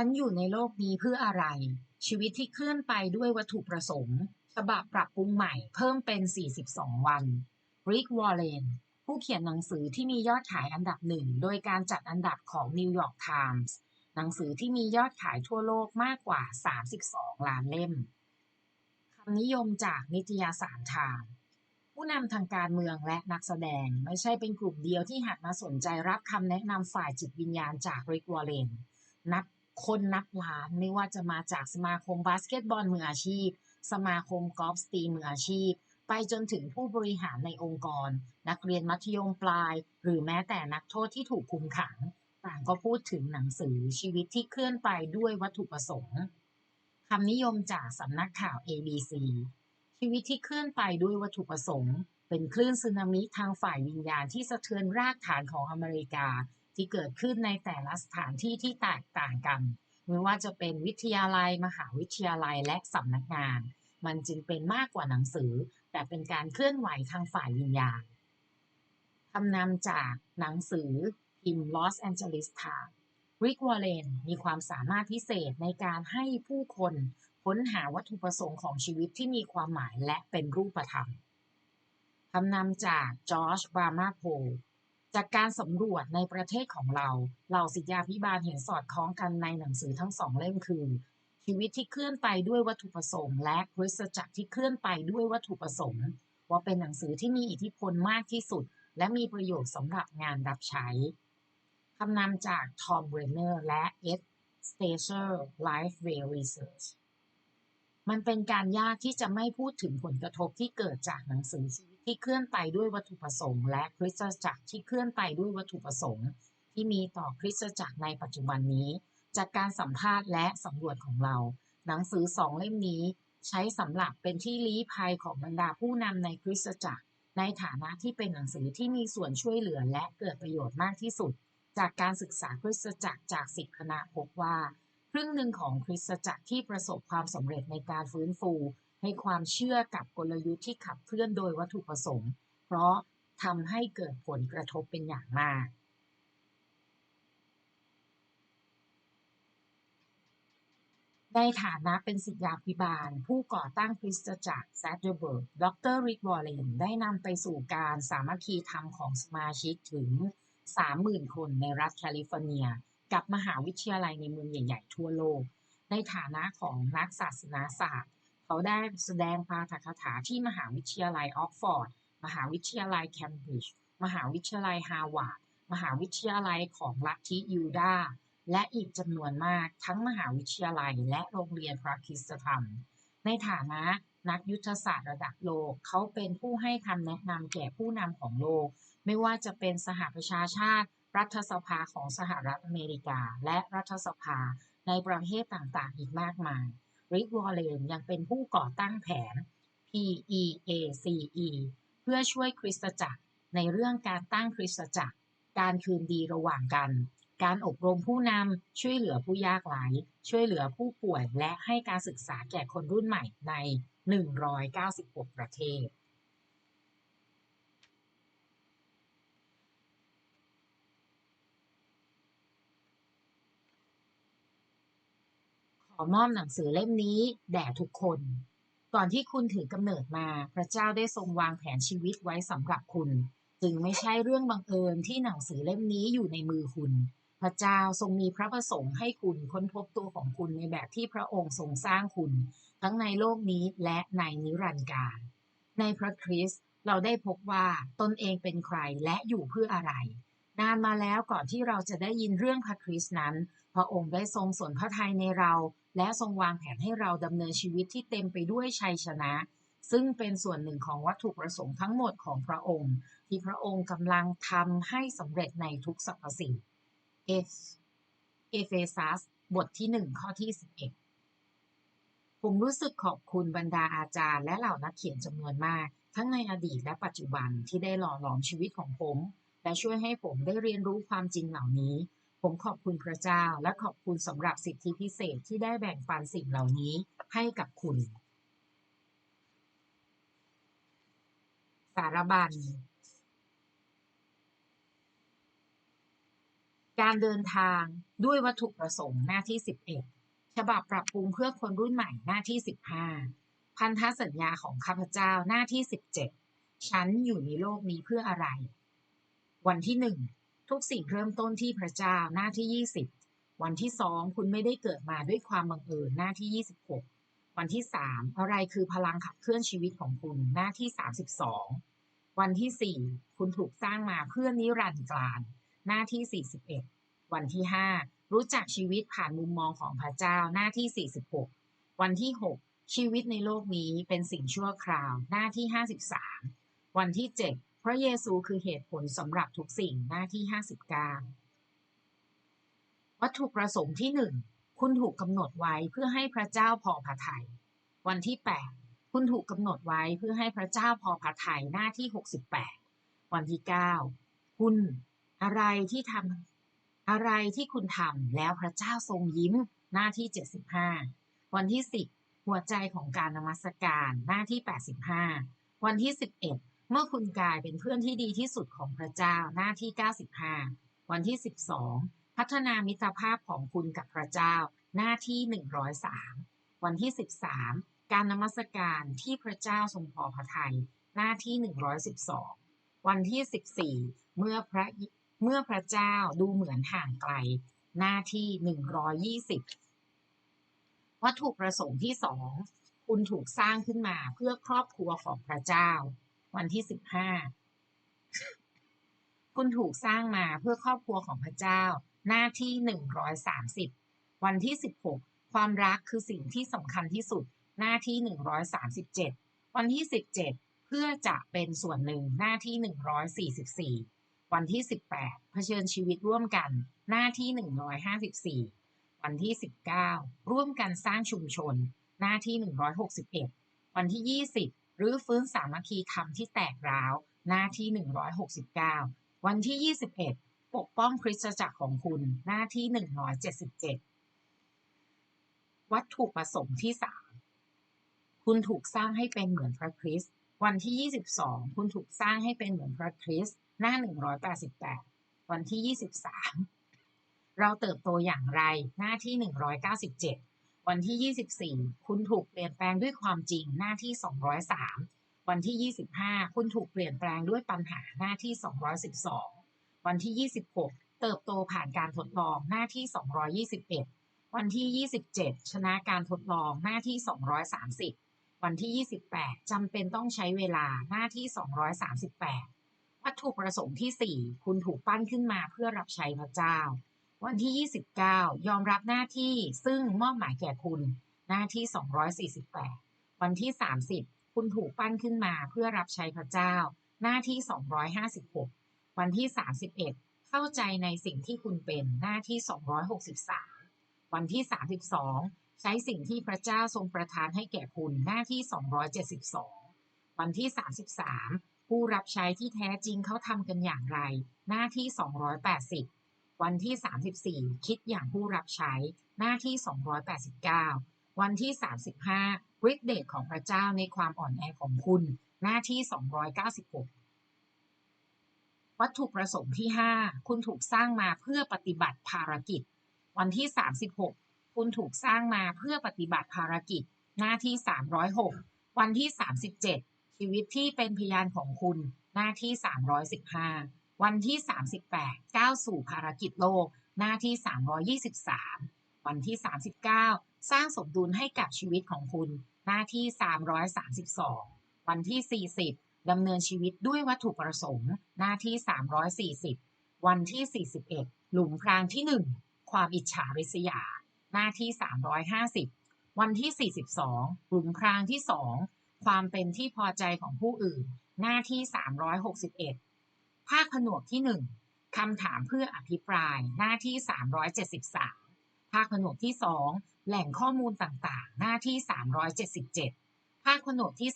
ฉันอยู่ในโลกนี้เพื่ออะไร ชีวิตที่เคลื่อนไปด้วยวัตถุประสงค์ ฉบับปรับปรุงใหม่เพิ่มเป็น 42 วันริกวอลเลนผู้เขียนหนังสือที่มียอดขายอันดับหนึ่ง โดยการจัดอันดับของ New York Times หนังสือที่มียอดขายทั่วโลกมากกว่า 32 ล้านเล่ม คำนิยมจากนิตยสารไทม์ผู้นำทางการเมืองและนักแสดงไม่ใช่เป็นกลุ่มเดียวที่หันมาสนใจรับคำแนะนำฝ่ายจิตวิญญาณจากริกวอลเลน นับ คนนับล้านไม่ว่าจะมาจากสมาคมบาสเกตบอลมืออาชีพ สมาคมกอล์ฟสตรีมืออาชีพ ไปจนถึงผู้บริหารในองค์กร นักเรียนมัธยมปลาย หรือแม้แต่นักโทษที่ถูกคุมขัง ต่างก็พูดถึงหนังสือชีวิตที่เคลื่อนไปด้วยวัตถุประสงค์คำนิยมจากสำนักข่าว ABC ชีวิตที่เคลื่อนไปด้วยวัตถุประสงค์ เป็นคลื่นสึนามิทางฝ่ายวิญญาณที่สะเทือนรากฐานของอเมริกา ที่เกิดขึ้นในแต่ละสถานที่ที่แตกต่างกัน ไม่ว่าจะเป็นวิทยาลัย มหาวิทยาลัยและสำนักงาน มันจึงเป็นมากกว่าหนังสือ แต่เป็นการเคลื่อนไหวทางฝ่ายวิญญาณคำนำจากหนังสือพิมพ์ Los Angeles Times ริกวอลเลนมีความสามารถพิเศษในการให้ผู้คนค้นหาวัตถุประสงค์ของชีวิตที่มีความหมายและเป็นรูปธรรมคำนำจากจอร์จบามาโพ จากการสำรวจในประเทศของเราเหล่าศิษยาพิบาลเห็นสอดคล้องกันในหนังสือทั้งสองเล่มคือ ชีวิตที่เคลื่อนไปด้วยวัตถุประสงค์ และคริสตจักรที่เคลื่อนไปด้วยวัตถุประสงค์ ว่าเป็นหนังสือที่มีอิทธิพลมากที่สุด และมีประโยชน์สำหรับงานรับใช้คำนำจากทอมเบรเนอร์และเอ็ดสเตเชอร์ Lifeway Research มันเป็นการยากที่จะไม่พูดถึงผลกระทบที่เกิดจากหนังสือชีวิตที่เคลื่อนไปด้วยวัตถุประสงค์ และคริสตจักรที่เคลื่อนไปด้วยวัตถุประสงค์ ที่มีต่อคริสตจักรในปัจจุบันนี้ จากการสัมภาษณ์และสำรวจของเรา หนังสือสองเล่มนี้ ใช้สำหรับเป็นที่ลี้ภัยของบรรดาผู้นำในคริสตจักร ในฐานะที่เป็นหนังสือที่มีส่วนช่วยเหลือและเกิดประโยชน์มากที่สุด จากการศึกษาคริสตจักรจากสิบคณะพบว่า รึ่งหนึ่งของคริสตจักรที่ประสบความสำเร็จในการฟื้นฟูให้ความเชื่อกับกลยุทธ์ที่ขับเคลื่อนโดยวัตถุประสงค์ เพราะทำให้เกิดผลกระทบเป็นอย่างมากในฐานะเป็นศิษยาภิบาล ผู้ก่อตั้งคริสตจักรแซดเดอร์เบิร์ก ดรริกวอลเลนได้นำไปสู่การสามัคคีธรรมของสมาชิกถึง 30,000 คนในรัฐแคลิฟอร์เนีย กับมหาวิทยาลัยในเมืองใหญ่ ๆ ทั่วโลก ในฐานะของนักศาสนาศาสตร์ เขาได้แสดงปาฐกถาที่มหาวิทยาลัยออกฟอร์ด มหาวิทยาลัยเคมบริดจ์ มหาวิทยาลัยฮาร์วาร์ดมหาวิทยาลัยของลัทธิยูดาห์และอีกจำนวนมากทั้งมหาวิทยาลัยและโรงเรียนพระคิสตธรรม ในฐานะนักยุทธศาสตร์ระดับโลก เขาเป็นผู้ให้คำแนะนำแก่ผู้นำของโลก ไม่ว่าจะเป็นสหประชาชาติ รัฐสภาของสหรัฐอเมริกา และรัฐสภาในประเทศต่างๆ อีกมากมาย ริกวอลเลนยังเป็นผู้ก่อตั้งแผน PEACE เพื่อช่วยคริสตจักรในเรื่องการตั้งคริสตจักร การคืนดีระหว่างกัน การอบรมผู้นำ ช่วยเหลือผู้ยากไร้ ช่วยเหลือผู้ป่วย และให้การศึกษาแก่คนรุ่นใหม่ใน 196 ประเทศ มอบหนังสือเล่มนี้แด่ทุกคน ก่อนที่คุณถือกำเนิดมา พระเจ้าได้ทรงวางแผนชีวิตไว้สำหรับคุณ จึงไม่ใช่เรื่องบังเอิญที่หนังสือเล่มนี้อยู่ในมือคุณ พระเจ้าทรงมีพระประสงค์ให้คุณค้นพบตัวของคุณในแบบที่พระองค์ทรงสร้างคุณ ทั้งในโลกนี้และในนิรันดร์กาลในพระคริสต์เราได้พบว่าตนเองเป็นใครและอยู่เพื่ออะไร นานมาแล้วก่อนที่เราจะได้ยินเรื่องพระคริสต์นั้น พระองค์ได้ทรงสนพระทัยในเรา และทรงวางแผนให้เราดำเนินชีวิตที่เต็มไปด้วยชัยชนะ ซึ่งเป็นส่วนหนึ่งของวัตถุประสงค์ทั้งหมดของพระองค์ ที่พระองค์กำลังทำให้สำเร็จในทุกสรรพสิ่งเอฟเอเฟซัสบทที่หนึ่งข้อที่สิบเอ็ดผมรู้สึกขอบคุณบรรดาอาจารย์และเหล่านักเขียนจำนวนมาก ทั้งในอดีตและปัจจุบันที่ได้หล่อหลอมชีวิตของผม และช่วยให้ผมได้เรียนรู้ความจริงเหล่านี้ ผมขอบคุณพระเจ้าและขอบคุณสำหรับสิทธิพิเศษที่ได้แบ่งปันสิ่งเหล่านี้ให้กับคุณ สารบัญการเดินทางด้วยวัตถุประสงค์หน้าที่ 11 ฉบับปรับปรุงเพื่อคนรุ่นใหม่หน้าที่ 15 พันธสัญญาของข้าพเจ้าหน้าที่ 17 ฉันอยู่ในโลกนี้เพื่ออะไร วันที่1ทุกสิ่งเริ่มต้นที่พระเจ้าหน้าที่20วันที่2คุณไม่ได้เกิดมาด้วยความบังเอิญหน้าที่26วันที่3อะไรคือพลังขับเคลื่อนชีวิตของคุณหน้าที่32วันที่4คุณถูกสร้างมาเพื่อนิรันดร์การหน้าที่41วันที่5รู้จักชีวิตผ่านมุมมองของพระเจ้าหน้าที่46วันที่6ชีวิตในโลกนี้เป็นสิ่งชั่วคราวหน้าที่53วันที่7 พระเยซูคือเหตุผลสำหรับทุกสิ่งหน้าที่ 59 วัตถุประสงค์ที่ 1 คุณถูกกำหนดไว้เพื่อให้พระเจ้าพอพระทยัยวันที่ 8 คุณถูกกำหนดไว้เพื่อให้พระเจ้าพอพระทัยหน้าที่ 68 วันที่ 9 คุณอะไรที่ทำอะไรที่คุณทำแล้วพระเจ้าทรงยิ้มหน้าที่ 75 วันที่ 10 หัวใจของการนมัสการหน้าที่ 85 วันที่ 11 เมื่อคุณกลายเป็นเพื่อนที่ดีที่สุดของพระเจ้าหน้าที่ 95 วันที่ 12 พัฒนามิตรภาพของคุณกับพระเจ้า หน้าที่ 103 วันที่ 13 การนมัสการที่พระเจ้าทรงพอพระทัยหน้าที่ 112 วันที่ 14 เมื่อพระเมื่อพระเจ้าดูเหมือนห่างไกล หน้าที่ 120 วัตถุประสงค์ที่สองคุณถูกสร้างขึ้นมาเพื่อครอบครัวของพระเจ้า วันที่สิบห้าคุณถูกสร้างมาเพื่อครอบครัวของพระเจ้า หน้าที่หนึ่งร้อยสามสิบวันที่สิบหกความรักคือสิ่งที่สำคัญที่สุด หน้าที่หนึ่งร้อยสามสิบเจ็ดวันที่สิบเจ็ดเพื่อจะเป็นส่วนหนึ่งหน้าที่หนึ่งร้อยสี่สิบสี่วันที่สิบแปดเผชิญชีวิตร่วมกัน หน้าที่หนึ่งร้อยห้าสิบสี่วันที่สิบเก้าร่วมกันสร้างชุมชน หน้าที่หนึ่งร้อยหกสิบเอ็ดวันที่ยี่สิบ รื้อฟื้นสามัคคีธรรมที่แตกร้าว หน้าที่ 169 วันที่ 21 ปกป้องคริสตจักรของคุณ หน้าที่ 177 วัตถุประสงค์ที่ 3 คุณถูกสร้างให้เป็นเหมือนพระคริสต์ วันที่ 22 คุณถูกสร้างให้เป็นเหมือนพระคริสต์ หน้า 188 วันที่ 23 เราเติบโตอย่างไร หน้าที่ 197 วันที่ 24 คุณถูกเปลี่ยนแปลงด้วยความจริงหน้าที่ 203 วันที่ 25 คุณถูกเปลี่ยนแปลงด้วยปัญหาหน้าที่ 212 วันที่ 26 เติบโตผ่านการทดลองหน้าที่ 221 วันที่ 27 ชนะการทดลองหน้าที่ 230 วันที่ 28จำเป็นต้องใช้เวลาหน้าที่ 238 วัตถุประสงค์ที่ 4 คุณถูกปั้นขึ้นมาเพื่อรับใช้พระเจ้า วันที่ 29 ยอมรับหน้าที่ซึ่งมอบหมายแก่คุณหน้าที่ 248 วันที่ 30 คุณถูกปั้นขึ้นมาเพื่อรับใช้พระเจ้า หน้าที่ 256 วันที่ 31 เข้าใจในสิ่งที่คุณเป็นหน้าที่ 263 วันที่ 32 ใช้สิ่งที่พระเจ้าทรงประทานให้แก่คุณหน้าที่ 272 วันที่ 33 ผู้รับใช้ที่แท้จริงเขาทำกันอย่างไร หน้าที่ 280 วันที่ 34 คิดอย่างผู้รับใช้ หน้าที่ 289 วันที่ 35ฤทธิเดชของพระเจ้าในความอ่อนแอของคุณ หน้าที่ 296 วัตถุประสงค์ที่ 5 คุณถูกสร้างมาเพื่อปฏิบัติภารกิจ วันที่ 36 คุณถูกสร้างมาเพื่อปฏิบัติภารกิจ หน้าที่ 306 วันที่ 37 ชีวิตที่เป็นพยานของคุณ หน้าที่ 315 วันที่ 38 ก้าวสู่ภารกิจโลก หน้าที่ 323 วันที่ 39 สร้างสมดุลให้กับชีวิตของคุณ หน้าที่ 332 วันที่ 40 ดำเนินชีวิตด้วยวัตถุประสงค์ หน้าที่ 340 วันที่ 41 หลุมพรางที่ 1 ความอิจฉาริษยา หน้าที่ 350 วันที่ 42 หลุมพรางที่ 2 ความเป็นที่พอใจของผู้อื่น หน้าที่ 361 ภาคผนวกที่ 1คำถามเพื่ออภิปรายหน้าที่ 373 ภาคผนวกที่ 2 แหล่งข้อมูลต่างๆ หน้าที่ 377 ภาคผนวกที่